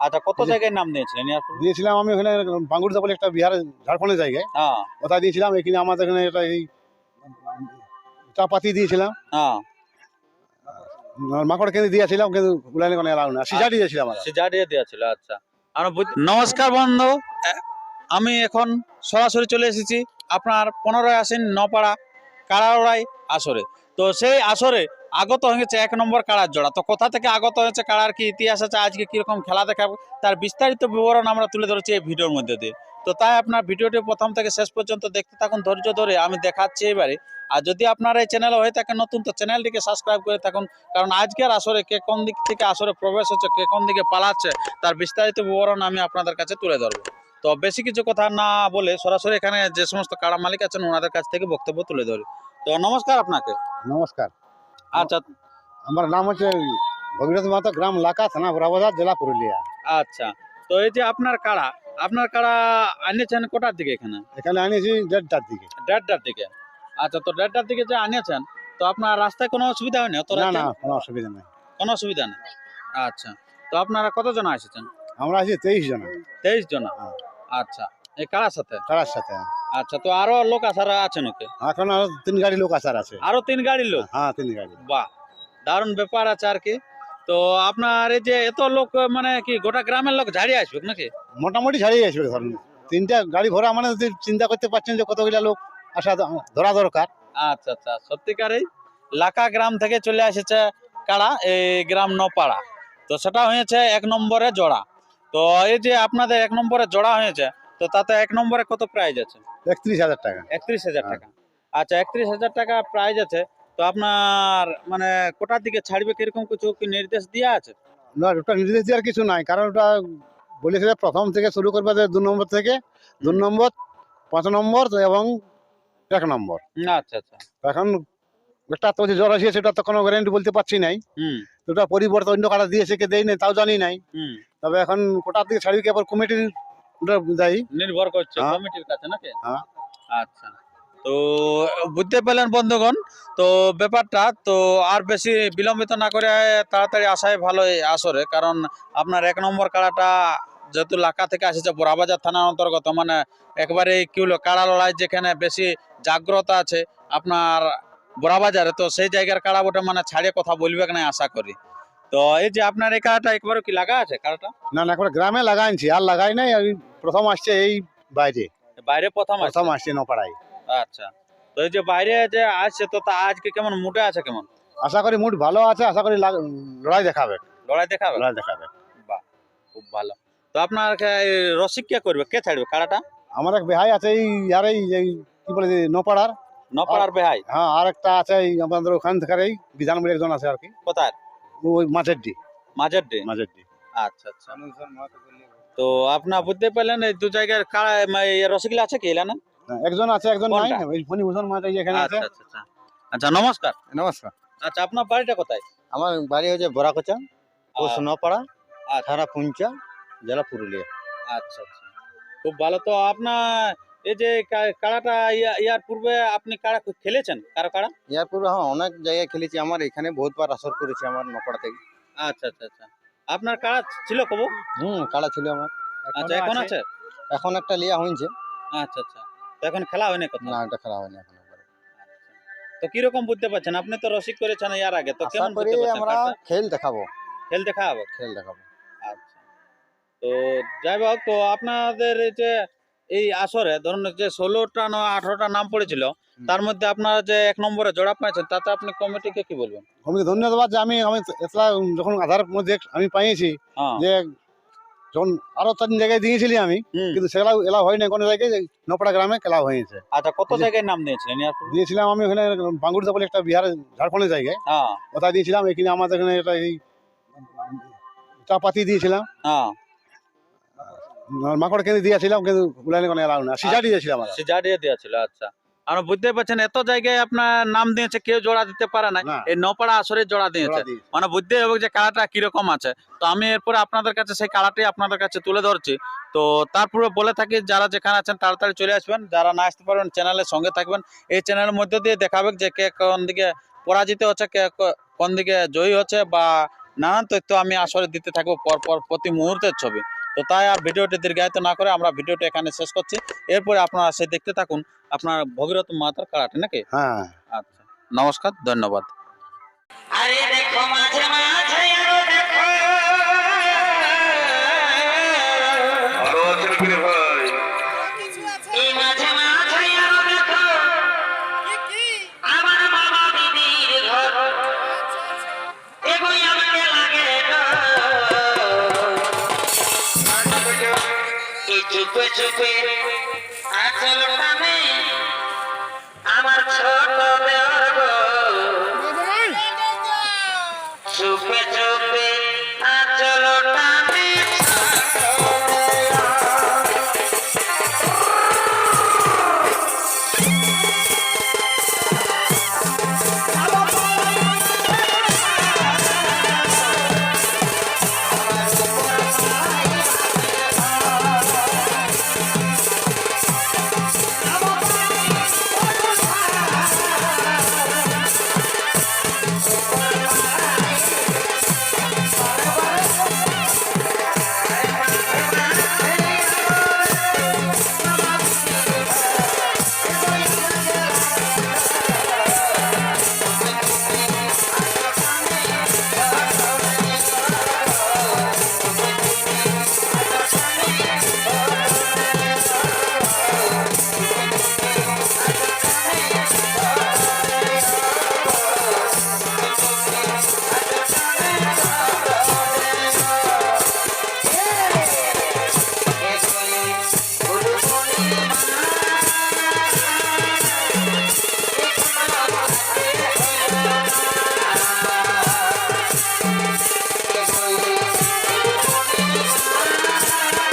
আচ্ছা কত জায়গায় নাম দিয়েছিলাম আমি ওখানে বলে একটা ঝাড়খণ্ডের জায়গায়। হ্যাঁ। ওটা দিয়েছিলাম এখানে আমাদের এখানে এটা এই চা পাতি দিয়েছিলাম। হ্যাঁ। মাকড় দিয়েছিলাম কিন্তু উলানে কোনো এলাও না। সিজারি দিয়েছিলাম দেওয়া ছিল আচ্ছা। বুঝ- নমস্কার বন্ধু আমি এখন সরাসরি চলে এসেছি আপনার পনেরোই আসেন নপাড়া কাড়াওড়াই আসরে। তো সেই আসরে আগত হয়েছে এক নম্বর কাড়ার জোড়া। তো কোথা থেকে আগত হয়েছে কাড়ার কি ইতিহাস আছে? আজকে কীরকম খেলা দেখাবো তার বিস্তারিত বিবরণ আমরা তুলে ধরেছি এই ভিডিওর মধ্যে দিয়ে। তো তাই আপনার ভিডিওটি প্রথম থেকে শেষ পর্যন্ত দেখতে থাকুন, ধৈর্য ধরে আমি দেখাচ্ছি এবারে। আর যদি আপনার এই চ্যানেল হয়ে থাকে নতুন, তো চ্যানেলটিকে সাবস্ক্রাইব করে থাকুন। কারণ আজকের আসরে কে কোন দিক থেকে আসরে প্রবেশ হচ্ছে, কে কোন দিকে পালাচ্ছে, তার বিস্তারিত বিবরণ আমি আপনাদের কাছে তুলে ধরবো। তো বেশি কিছু কথা না বলে সরাসরি এখানে যে সমস্ত কাড়া মালিক আছেন, ওনাদের কাছ থেকে বক্তব্য তুলে ধরি। তো নমস্কার আপনাকে। নমস্কার। আচ্ছা। আমার নাম হচ্ছে ভগীরথ মাতা গ্রাম লাকা থানা বড়াবাজার জেলা পুরুলিয়া। আচ্ছা। তো এই যে আপনার কাড়া আপনার কাড়া আনিয়েছেন কোটার দিকে এখানে? এখানে আনিয়েছি দেড়টার দিকে। দেড়টার দিকে। আচ্ছা তো দেড়টার দিকে যে আনিয়েছেন তো আপনার রাস্তায় কোনো অসুবিধা হয়নি অত না? না কোনো অসুবিধা নেই। কোনো অসুবিধা নেই। আচ্ছা। তো আপনারা কতজন এসেছেন? আমরা আছি তেইশ জন। তেইশ জন। হ্যাঁ। আচ্ছা। এই কারার সাথে? কারার সাথে। আচ্ছা তো আরও লোক আসার আছেন ওকে এখন আরও তিন গাড়ি লোক আসার আছে। আরও তিন গাড়ির লোক? হ্যাঁ তিন গাড়ি বাহ দারুণ ব্যাপার আছে আর কি। তো আপনার এই যে এত লোক মানে কি গোটা গ্রামের লোক ঝাড়িয়ে আসবে নাকি? মোটামুটি ছাড়িয়ে আসবে ধরুন তিনটা গাড়ি ভরা মানে যদি চিন্তা করতে পারছেন যে কতগুলা লোক আসা ধরা দরকার। আচ্ছা আচ্ছা সত্যিকারই লাকা গ্রাম থেকে চলে এসেছে কাড়া এই গ্রাম নপাড়া। তো সেটা হয়েছে এক নম্বরে জোড়া। তো এই যে আপনাদের এক নম্বরে জোড়া হয়েছে তো তাতে এক নম্বরে কত প্রাইজ আছে? একত্রিশ হাজার টাকা। একত্রিশ হাজার হ্যাঁ। টাকা। আচ্ছা একত্রিশ হাজার টাকা প্রাইজ আছে। তো আপনার মানে কোটার দিকে ছাড়বে কীরকম কিছু কি নির্দেশ দেওয়া আছে? না ওটা নির্দেশ দেওয়ার কিছু নাই। কারণ ওটা বলেছে প্রথম থেকে শুরু করবে যে দু নম্বর থেকে। দু নম্বর পাঁচ নম্বর এবং এক নম্বর। আচ্ছা আচ্ছা। এখন একটা তো যে জ্বর আসিয়ে সেটা তো কোনো গ্যারেন্টি বলতে পারছি নাই। ওটা পরিবর্তন অন্য কাটা দিয়েছে কে দেয় নাই তাও জানি নাই। তবে এখন কোটার দিকে ছাড়ি কি আবার কমিটির ওটা দেয় নির্ভর করছে হ্যাঁ। কমিটির কাছে নাকি হ্যাঁ। আচ্ছা তো বুঝতে পেলেন বন্ধুগণ তো ব্যাপারটা তো আর বেশি বিলম্বিত না করে তাড়াতাড়ি আসাই ভালো এই আসরে কারণ আপনার এক নম্বর কাড়াটা যেহেতু লাকা থেকে আসেছে বোরাবাজার থানার অন্তর্গত মানে একবারে কি হলো কাড়া লড়াই যেখানে বেশি জাগ্রত আছে আপনার বোরাবাজারে তো সেই জায়গার কাড়া ওটা মানে ছাড়িয়ে কথা বলবে না আশা করি তো এই যে আপনার এই কাড়াটা একবারও কি লাগা আছে কাড়াটা না না এখন গ্রামে লাগাইছি আর লাগাই নাই ওই প্রথম আসছে এই বাইরে। বাইরে প্রথম প্রথম আসছে নপাড়ায়। আচ্ছা তো এই যে বাইরে যে আসছে তো তা আজকে কেমন মুডে আছে কেমন? আশা করি মুড ভালো আছে আশা করি লড়াই দেখাবে। লড়াই দেখাবে? লড়াই দেখাবে। বাহ খুব ভালো। তো আপনার রসিক কে করবে? কে ছাড়বে কাড়াটা আমার এক বেহাই আছে এই আর এই কি বলে যে নপাড়ার। নপাড়ার বেহাই? হ্যাঁ আর একটা আছে আমাদের ওখান থেকে এই বিধান একজন আছে আর কি। কোথায়? ওই মাঝের ডি। মাঝের ডে? মাঝের ডি। আচ্ছা আচ্ছা। তো আপনার বুঝতে পারলেন এই দু জায়গার মানে এই আছে কি এলা না একজন আছে একজন নাই কোনটা? এই ফণিভূষণ মাঝে এখানে আছে। আচ্ছা আচ্ছা আচ্ছা। আচ্ছা নমস্কার। নমস্কার। আচ্ছা আপনার বাড়িটা কোথায়? আমার বাড়ি হচ্ছে বরাকোচা ও সোনাপাড়া আচ্ছা। থানা পুঞ্চা জেলা পুরুলিয়া। আচ্ছা আচ্ছা। খুব ভালো। তো আপনার এই যে কাড়াটা ইয়ার পূর্বে আপনি কাড়া খেলেছেন? কারও কাড়া? ইয়ার পূর্বে হ্যাঁ অনেক জায়গায় খেলেছি। আমার এখানে বহুতবার আসর করেছি আমার নপাড়া থেকে। আচ্ছা আচ্ছা আচ্ছা। আপনার কাড়া ছিল কবু? হুম কাড়া ছিল আমার। আচ্ছা এখন আছে। এখন একটা লিয়া হয়েছে আচ্ছা আচ্ছা। তো এখন খেলা হয়নি কত না এটা খেলা হয়নি এখন। তো কীরকম বুঝতে পারছেন? আপনি তো রসিক করেছেন ইয়ার আগে। তো কেমন বুঝতে পারছেন আমরা খেল দেখাবো। খেল দেখাবো? খেল দেখাবো। আচ্ছা। তো যাই হোক তো আপনাদের এই যে এই আসরে ধরুন যে ষোলোটা না আঠারোটা নাম পড়েছিল তার মধ্যে আপনারা যে এক নম্বরে জোড়া পাইছেন তাতে আপনি কমিটিকে কি বলবেন? আমি ধন্যবাদ যে আমি আমি এতলা যখন আধার মধ্যে আমি পাইছি হ্যাঁ। যে যখন আরও তিন জায়গায় দিয়েছিলি আমি কিন্তু সেগুলা এলাও হয় না কোনো জায়গায় নপাড়া গ্রামে খেলা হয়েছে। আচ্ছা কত জায়গায় নাম দিয়েছিলেন? দিয়েছিলাম আমি ওখানে বাঙ্গুরদা বলে একটা বিহারের ঝাড়খণ্ডের জায়গায়। হ্যাঁ। ওটা দিয়েছিলাম এখানে আমাদের এখানে এটা এই চা পাতি দিয়েছিলাম। হ্যাঁ। মাকড় কেঁদে দিয়েছিলাম কিন্তু উলানে কোনো এলাও না সিজারি দিয়েছিলাম আমরা। সিজারিয়ে দেওয়া ছিল আচ্ছা। আর বুঝতে পারছেন এত জায়গায় আপনার নাম দিয়েছে কেউ জোড়া দিতে পারে না না। এই নপাড়া আসরে জোড়া দিয়েছে। মানে বুঝতে হবে যে কাড়াটা কীরকম আছে। তো আমি এরপরে আপনাদের কাছে সেই কাড়াটি আপনাদের কাছে তুলে ধরছি। তো তারপরে বলে থাকি যারা যেখানে আছেন তাড়াতাড়ি চলে আসবেন। যারা না আসতে পারবেন চ্যানেলের সঙ্গে থাকবেন। এই চ্যানেলের মধ্যে দিয়ে দেখাবে যে কে কোন দিকে পরাজিত হচ্ছে কে কোন দিকে জয়ী হচ্ছে বা নানান তথ্য আমি আসরে দিতে থাকব পর পর প্রতি মুহূর্তের ছবি। তো তাই আর ভিডিওটি দীর্ঘায়িত না করে আমরা ভিডিওটি এখানে শেষ করছি। এরপরে আপনারা সে দেখতে থাকুন আপনার ভগীরথ মাতার কারাটে নাকি? হ্যাঁ। আচ্ছা নমস্কার ধন্যবাদ। আরে দেখো মাঝে মাঝে ডর। এই চুপে চুপে আচল